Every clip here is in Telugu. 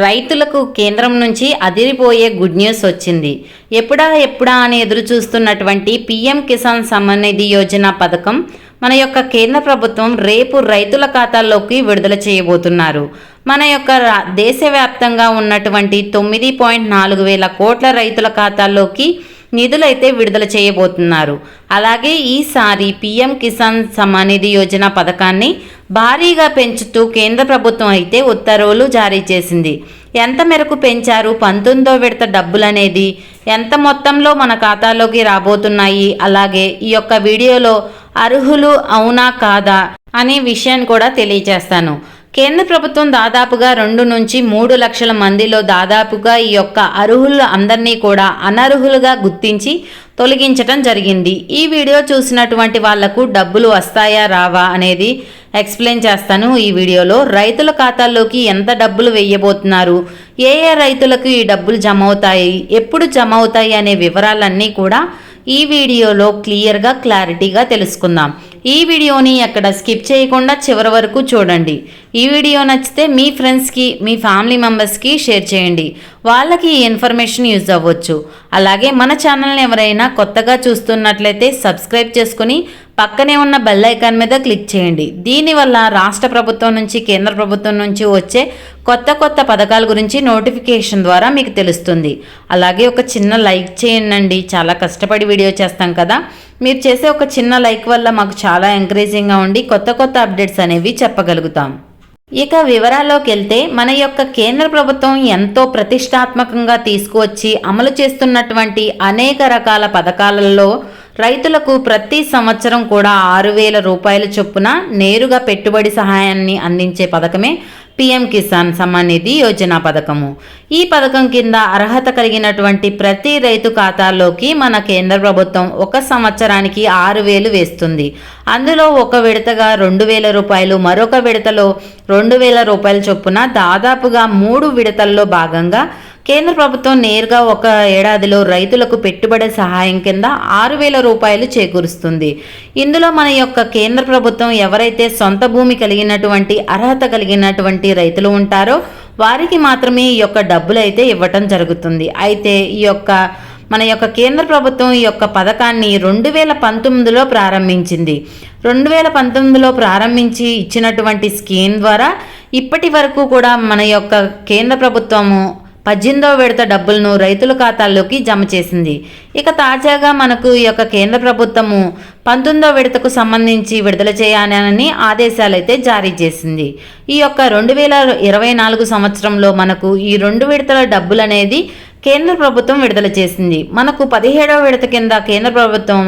రైతులకు కేంద్రం నుంచి అదిరిపోయే గుడ్ న్యూస్ వచ్చింది. ఎప్పుడా ఎప్పుడా అని ఎదురు చూస్తున్నటువంటి పీఎం కిసాన్ సమ్మాన్ నిధి యోజన పథకం మన యొక్క కేంద్ర ప్రభుత్వం రేపు రైతుల ఖాతాల్లోకి విడుదల చేయబోతున్నారు. మన యొక్క దేశవ్యాప్తంగా ఉన్నటువంటి తొమ్మిది పాయింట్ నాలుగు వేల కోట్ల రైతుల ఖాతాల్లోకి నిధులైతే విడుదల చేయబోతున్నారు. అలాగే ఈసారి పీఎం కిసాన్ సమ్మాన్ నిధి యోజన పథకాన్ని భారీగా పెంచుతూ కేంద్ర ప్రభుత్వం అయితే ఉత్తర్వులు జారీ చేసింది. ఎంత మేరకు పెంచారు? పంతొమ్మిదో విడత డబ్బులనేది ఎంత మొత్తంలో మన ఖాతాలోకి రాబోతున్నాయి? అలాగే ఈ యొక్క వీడియోలో అర్హులు అవునా కాదా? అనే విషయాన్ని కూడా తెలియజేస్తాను. కేంద్ర ప్రభుత్వం దాదాపుగా రెండు నుంచి మూడు లక్షల మందిలో దాదాపుగా ఈ యొక్క అర్హులు అందరినీ కూడా అనర్హులుగా గుర్తించి తొలగించటం జరిగింది. ఈ వీడియో చూసినటువంటి వాళ్ళకు డబ్బులు వస్తాయా రావా అనేది ఎక్స్ప్లెయిన్ చేస్తాను ఈ వీడియోలో. రైతుల ఖాతాల్లోకి ఎంత డబ్బులు వేయబోతున్నారు? ఏ ఏ రైతులకు ఈ డబ్బులు జమ అవుతాయి ఎప్పుడు జమ అవుతాయి అనే వివరాలన్నీ కూడా ఈ వీడియోలో క్లియర్గా క్లారిటీగా తెలుసుకుందాం. ఈ వీడియోని ఎక్కడ స్కిప్ చేయకుండా చివరి వరకు చూడండి. ఈ వీడియో నచ్చితే మీ ఫ్రెండ్స్కి మీ ఫ్యామిలీ మెంబర్స్కి షేర్ చేయండి. వాళ్ళకి ఈ ఇన్ఫర్మేషన్ యూజ్ అవ్వచ్చు. అలాగే మన ఛానల్ని ఎవరైనా కొత్తగా చూస్తున్నట్లయితే సబ్స్క్రైబ్ చేసుకుని పక్కనే ఉన్న బెల్ ఐకాన్ మీద క్లిక్ చేయండి. దీనివల్ల రాష్ట్ర ప్రభుత్వం నుంచి కేంద్ర ప్రభుత్వం నుంచి వచ్చే కొత్త కొత్త పథకాల గురించి నోటిఫికేషన్ ద్వారా మీకు తెలుస్తుంది. అలాగే ఒక చిన్న లైక్ చేయండి చాలా కష్టపడి వీడియో చేస్తాం కదా. మీరు చేసే ఒక చిన్న లైక్ వల్ల మాకు చాలా ఎంకరేజింగ్గా ఉండి కొత్త కొత్త అప్డేట్స్ అనేవి చెప్పగలుగుతాం. ఇక వివరాల్లోకి వెళ్తే మన యొక్క కేంద్ర ప్రభుత్వం ఎంతో ప్రతిష్టాత్మకంగా తీసుకువచ్చి అమలు చేస్తున్నటువంటి అనేక రకాల పథకాలలో రైతులకు ప్రతి సంవత్సరం కూడా ఆరు వేల రూపాయల చొప్పున నేరుగా పెట్టుబడి సహాయాన్ని అందించే పథకమే పిఎం కిసాన్ సమ్మాన్ నిధి యోజన పథకము. ఈ పథకం కింద అర్హత కలిగినటువంటి ప్రతి రైతు ఖాతాల్లోకి మన కేంద్ర ప్రభుత్వం ఒక సంవత్సరానికి ఆరు వేలు వేస్తుంది. అందులో ఒక విడతగా రెండు వేల రూపాయలు మరొక విడతలో రెండు వేల రూపాయల చొప్పున దాదాపుగా మూడు విడతల్లో భాగంగా కేంద్ర ప్రభుత్వం నేరుగా ఒక ఏడాదిలో రైతులకు పెట్టుబడి సహాయం కింద ఆరు వేల రూపాయలు చేకూరుస్తుంది. ఇందులో మన యొక్క కేంద్ర ప్రభుత్వం ఎవరైతే సొంత భూమి కలిగినటువంటి అర్హత కలిగినటువంటి రైతులు ఉంటారో వారికి మాత్రమే ఈ యొక్క డబ్బులు అయితే ఇవ్వటం జరుగుతుంది. అయితే ఈ యొక్క మన యొక్క కేంద్ర ప్రభుత్వం ఈ యొక్క పథకాన్ని రెండు వేల పంతొమ్మిదిలో ప్రారంభించింది. రెండు వేల పంతొమ్మిదిలో ప్రారంభించి ఇచ్చినటువంటి స్కీమ్ ద్వారా ఇప్పటి వరకు కూడా మన యొక్క కేంద్ర ప్రభుత్వము పద్దెనిమిదో విడత డబ్బులను రైతుల ఖాతాల్లోకి జమ చేసింది. ఇక తాజాగా మనకు ఈ యొక్క కేంద్ర ప్రభుత్వము పంతొమ్మిదో విడతకు సంబంధించి విడుదల చేయాలని ఆదేశాలు అయితే జారీ చేసింది. ఈ యొక్క రెండు వేల ఇరవై నాలుగు సంవత్సరంలో మనకు ఈ రెండు విడతల డబ్బులు అనేది కేంద్ర ప్రభుత్వం విడుదల చేసింది. మనకు పదిహేడవ విడత కింద కేంద్ర ప్రభుత్వం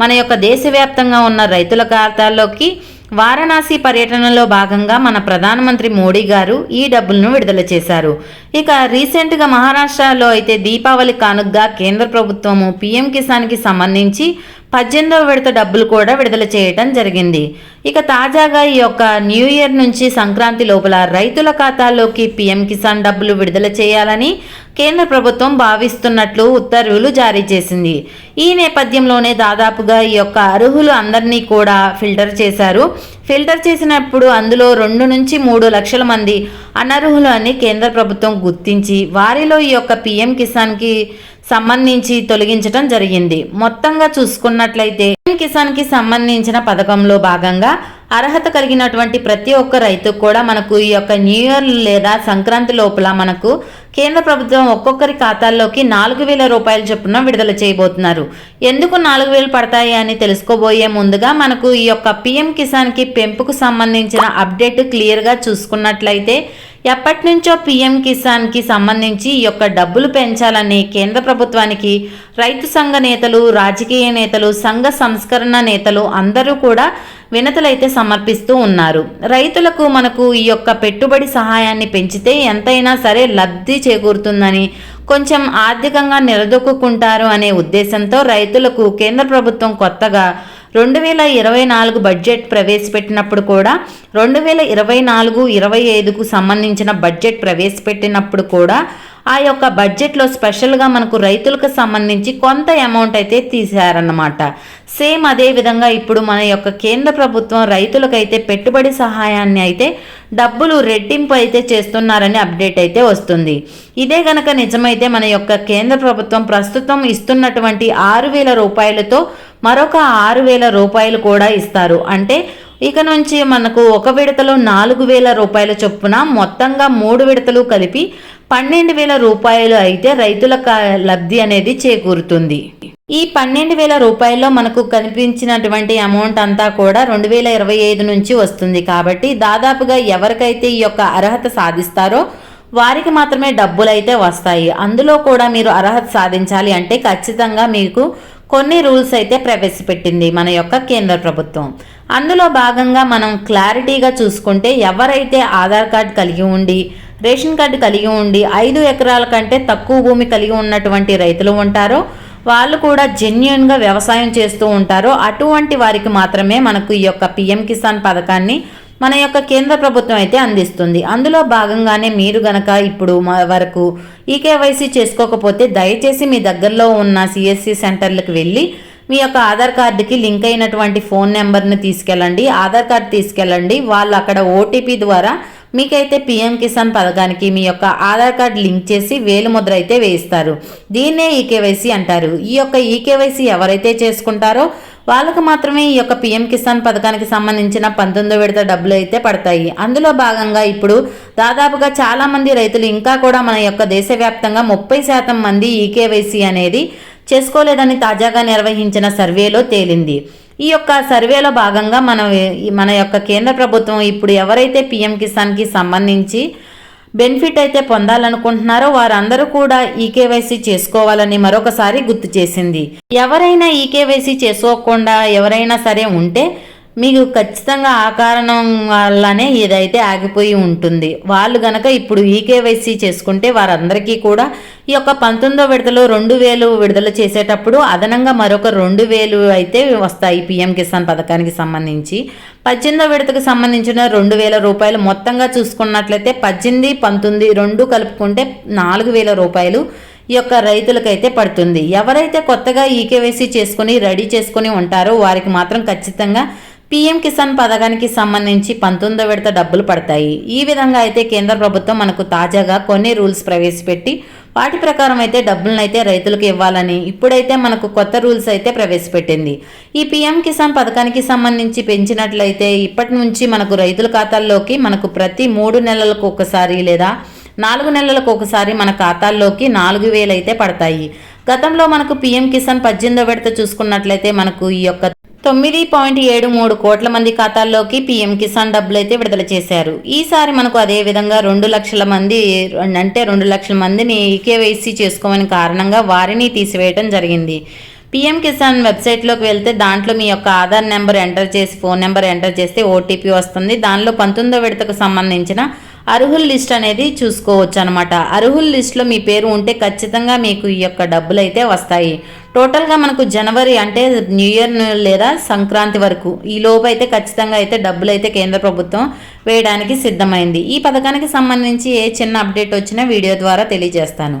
మన యొక్క దేశవ్యాప్తంగా ఉన్న రైతుల ఖాతాల్లోకి వారణాసి పర్యటనలో భాగంగా మన ప్రధానమంత్రి మోడీ గారు ఈ డబ్బులను విడుదల చేశారు. ఇక రీసెంట్గా మహారాష్ట్రలో అయితే దీపావళి కానుగ్గా కేంద్ర ప్రభుత్వము పీఎం కిసాన్కి సంబంధించి పద్దెనిమిదవ విడత డబ్బులు కూడా విడుదల చేయటం జరిగింది. ఇక తాజాగా ఈ యొక్క న్యూ ఇయర్ నుంచి సంక్రాంతి లోపల రైతుల ఖాతాల్లోకి పీఎం కిసాన్ డబ్బులు విడుదల చేయాలని కేంద్ర ప్రభుత్వం భావిస్తున్నట్లు ఉత్తర్వులు జారీ చేసింది. ఈ నేపథ్యంలోనే దాదాపుగా ఈ యొక్క అర్హులు అందరినీ కూడా ఫిల్టర్ చేశారు. ఫిల్టర్ చేసినప్పుడు అందులో రెండు నుంచి మూడు లక్షల మంది అనర్హులు అని కేంద్ర ప్రభుత్వం గుర్తించి వారిలో ఈ యొక్క పీఎం కిసాన్కి సంబంధించి తొలగించడం జరిగింది. మొత్తంగా చూసుకున్నట్లయితే పీఎం కిసాన్కి సంబంధించిన పథకంలో భాగంగా అర్హత కలిగినటువంటి ప్రతి ఒక్క రైతుకు కూడా మనకు ఈ యొక్క న్యూ ఇయర్ లేదా సంక్రాంతి లోపల మనకు కేంద్ర ప్రభుత్వం ఒక్కొక్కరి ఖాతాల్లోకి నాలుగు వేల రూపాయల చొప్పున విడుదల చేయబోతున్నారు. ఎందుకు నాలుగు వేలు పడతాయి అని తెలుసుకోబోయే ముందుగా మనకు ఈ యొక్క పిఎం కిసాన్కి పెంపుకు సంబంధించిన అప్డేట్ క్లియర్గా చూసుకున్నట్లయితే ఎప్పటి నుంచో పీఎం కిసాన్కి సంబంధించి ఈ యొక్క డబ్బులు పెంచాలని కేంద్ర ప్రభుత్వానికి రైతు సంఘ నేతలు రాజకీయ నేతలు సంఘ సంస్కరణ నేతలు అందరూ కూడా వినతులైతే సమర్పిస్తూ ఉన్నారు. రైతులకు మనకు ఈ యొక్క పెట్టుబడి సహాయాన్ని పెంచితే ఎంతైనా సరే లబ్ధి చేకూరుతుందని కొంచెం ఆర్థికంగా నిలదొక్కుంటారు అనే ఉద్దేశంతో రైతులకు కేంద్ర ప్రభుత్వం కొత్తగా రెండు వేల ఇరవై నాలుగు బడ్జెట్ ప్రవేశపెట్టినప్పుడు కూడా రెండు వేల ఇరవై నాలుగు ఇరవై ఐదుకు సంబంధించిన బడ్జెట్ ప్రవేశపెట్టినప్పుడు కూడా ఆ యొక్క బడ్జెట్లో స్పెషల్గా మనకు రైతులకు సంబంధించి కొంత అమౌంట్ అయితే తీశారన్నమాట. సేమ్ అదే విధంగా ఇప్పుడు మన యొక్క కేంద్ర ప్రభుత్వం రైతులకైతే పెట్టుబడి సహాయాన్ని అయితే డబ్బులు రెట్టింపు అయితే చేస్తున్నారని అప్డేట్ అయితే వస్తుంది. ఇదే గనక నిజమైతే మన యొక్క కేంద్ర ప్రభుత్వం ప్రస్తుతం ఇస్తున్నటువంటి ఆరు వేల రూపాయలతో మరొక ఆరు వేల రూపాయలు కూడా ఇస్తారు. అంటే ఇక నుంచి మనకు ఒక విడతలో నాలుగు వేల రూపాయల చొప్పున మొత్తంగా మూడు విడతలు కలిపి పన్నెండు వేల రూపాయలు అయితే రైతుల లబ్ధి అనేది చేకూరుతుంది. ఈ పన్నెండు వేల రూపాయల్లో మనకు కనిపించినటువంటి అమౌంట్ అంతా కూడా రెండు వేల ఇరవై ఐదు నుంచి వస్తుంది. కాబట్టి దాదాపుగా ఎవరికైతే ఈ యొక్క అర్హత సాధిస్తారో వారికి మాత్రమే డబ్బులు అయితే వస్తాయి. అందులో కూడా మీరు అర్హత సాధించాలి అంటే ఖచ్చితంగా మీకు కొన్ని రూల్స్ అయితే ప్రవేశపెట్టింది మన యొక్క కేంద్ర ప్రభుత్వం. అందులో భాగంగా మనం క్లారిటీగా చూసుకుంటే ఎవరైతే ఆధార్ కార్డ్ కలిగి ఉండి రేషన్ కార్డు కలిగి ఉండి ఐదు ఎకరాల కంటే తక్కువ భూమి కలిగి ఉన్నటువంటి రైతులు ఉంటారో. వాళ్ళు కూడా జెన్యున్గా వ్యవసాయం చేస్తూ ఉంటారో. అటువంటి వారికి మాత్రమే మనకు ఈ యొక్క పిఎం కిసాన్ పథకాన్ని మన యొక్క కేంద్ర ప్రభుత్వం అయితే అందిస్తుంది. అందులో భాగంగానే మీరు గనక ఇప్పుడు వరకు ఈ కేవైసీ చేసుకోకపోతే దయచేసి మీ దగ్గరలో ఉన్న సిఎస్సి సెంటర్లకు వెళ్ళి మీ యొక్క ఆధార్ కార్డుకి లింక్ అయినటువంటి ఫోన్ నెంబర్ని తీసుకెళ్ళండి. ఆధార్ కార్డు తీసుకెళ్ళండి. వాళ్ళు అక్కడ ఓటీపీ ద్వారా మీకైతే పిఎం కిసాన్ పథకానికి మీ యొక్క ఆధార్ కార్డ్ లింక్ చేసి వేలు ముద్ర అయితే వేయిస్తారు. దీన్నే ఈకేవైసీ అంటారు. ఈ యొక్క ఈకేవైసీ ఎవరైతే చేసుకుంటారో వాళ్ళకు మాత్రమే ఈ యొక్క పిఎం కిసాన్ పథకానికి సంబంధించిన పంతొమ్మిదో విడత డబ్బులు అయితే పడతాయి. అందులో భాగంగా ఇప్పుడు దాదాపుగా చాలామంది రైతులు ఇంకా కూడా మన యొక్క దేశవ్యాప్తంగా ముప్పై శాతం మంది ఈకేవైసీ అనేది చేసుకోలేదని తాజాగా నిర్వహించిన సర్వేలో తేలింది. ఈ యొక్క సర్వేలో భాగంగా మన మన యొక్క కేంద్ర ప్రభుత్వం ఇప్పుడు ఎవరైతే పిఎం కిసాన్కి సంబంధించి బెనిఫిట్ అయితే పొందాలనుకుంటున్నారో వారందరూ కూడా ఈకేవైసీ చేసుకోవాలని మరొకసారి గుర్తు చేసింది. ఎవరైనా ఈకేవైసీ చేసుకోకుండా ఎవరైనా సరే ఉంటే మీకు ఖచ్చితంగా ఆ కారణం వల్లనే ఇదైతే ఆగిపోయి ఉంటుంది. వాళ్ళు గనక ఇప్పుడు ఈకేవైసీ చేసుకుంటే వారందరికీ కూడా ఈ యొక్క పంతొమ్మిదో విడతలో రెండు వేలు విడుదల చేసేటప్పుడు అదనంగా మరొక రెండు వేలు అయితే వస్తాయి పిఎం కిసాన్ పథకానికి సంబంధించి. పద్దెనిమిదో విడతకు సంబంధించిన రెండు వేల రూపాయలు మొత్తంగా చూసుకున్నట్లయితే పద్దెనిమిది పంతొమ్మిది రెండు కలుపుకుంటే నాలుగు వేల రూపాయలు ఈ యొక్క రైతులకైతే పడుతుంది. ఎవరైతే కొత్తగా ఈకేవైసీ చేసుకుని రెడీ చేసుకుని ఉంటారో వారికి మాత్రం ఖచ్చితంగా పీఎం కిసాన్ పథకానికి సంబంధించి పంతొమ్మిదో విడత డబ్బులు పడతాయి. ఈ విధంగా అయితే కేంద్ర ప్రభుత్వం మనకు తాజాగా కొన్ని రూల్స్ ప్రవేశపెట్టి వాటి ప్రకారం అయితే డబ్బులను అయితే రైతులకు ఇవ్వాలని ఇప్పుడైతే మనకు కొత్త రూల్స్ అయితే ప్రవేశపెట్టింది. ఈ పీఎం కిసాన్ పథకానికి సంబంధించి పెంచినట్లయితే ఇప్పటి నుంచి మనకు రైతుల ఖాతాల్లోకి మనకు ప్రతి మూడు నెలలకు ఒకసారి లేదా నాలుగు నెలలకు ఒకసారి మన ఖాతాల్లోకి నాలుగు వేలు అయితే పడతాయి. గతంలో మనకు పీఎం కిసాన్ పద్దెనిమిదో విడత చూసుకున్నట్లయితే మనకు ఈ యొక్క తొమ్మిది పాయింట్ ఏడు మూడు కోట్ల మంది ఖాతాల్లోకి పీఎం కిసాన్ డబ్బులు అయితే విడుదల చేశారు. ఈసారి మనకు అదే విధంగా రెండు లక్షల మంది అంటే రెండు లక్షల మందిని ఈకేవైసీ చేసుకోమని కారణంగా వారిని తీసివేయడం జరిగింది. పీఎం కిసాన్ వెబ్సైట్లోకి వెళ్తే దాంట్లో మీ యొక్క ఆధార్ నెంబర్ ఎంటర్ చేసి ఫోన్ నెంబర్ ఎంటర్ చేస్తే ఓటీపీ వస్తుంది. దానిలో పంతొమ్మిదో విడతకు సంబంధించిన అర్హుల్ లిస్ట్ అనేది చూసుకోవచ్చు అనమాట అర్హుల్ లిస్ట్లో మీ పేరు ఉంటే ఖచ్చితంగా మీకు ఈ యొక్క డబ్బులు అయితే వస్తాయి టోటల్గా మనకు జనవరి అంటే న్యూ ఇయర్ లేదా సంక్రాంతి వరకు ఈ లోపు అయితే ఖచ్చితంగా అయితే డబ్బులు అయితే కేంద్ర ప్రభుత్వం వేయడానికి సిద్ధమైంది. ఈ పథకానికి సంబంధించి ఏ చిన్న అప్డేట్ వచ్చినా వీడియో ద్వారా తెలియజేస్తాను.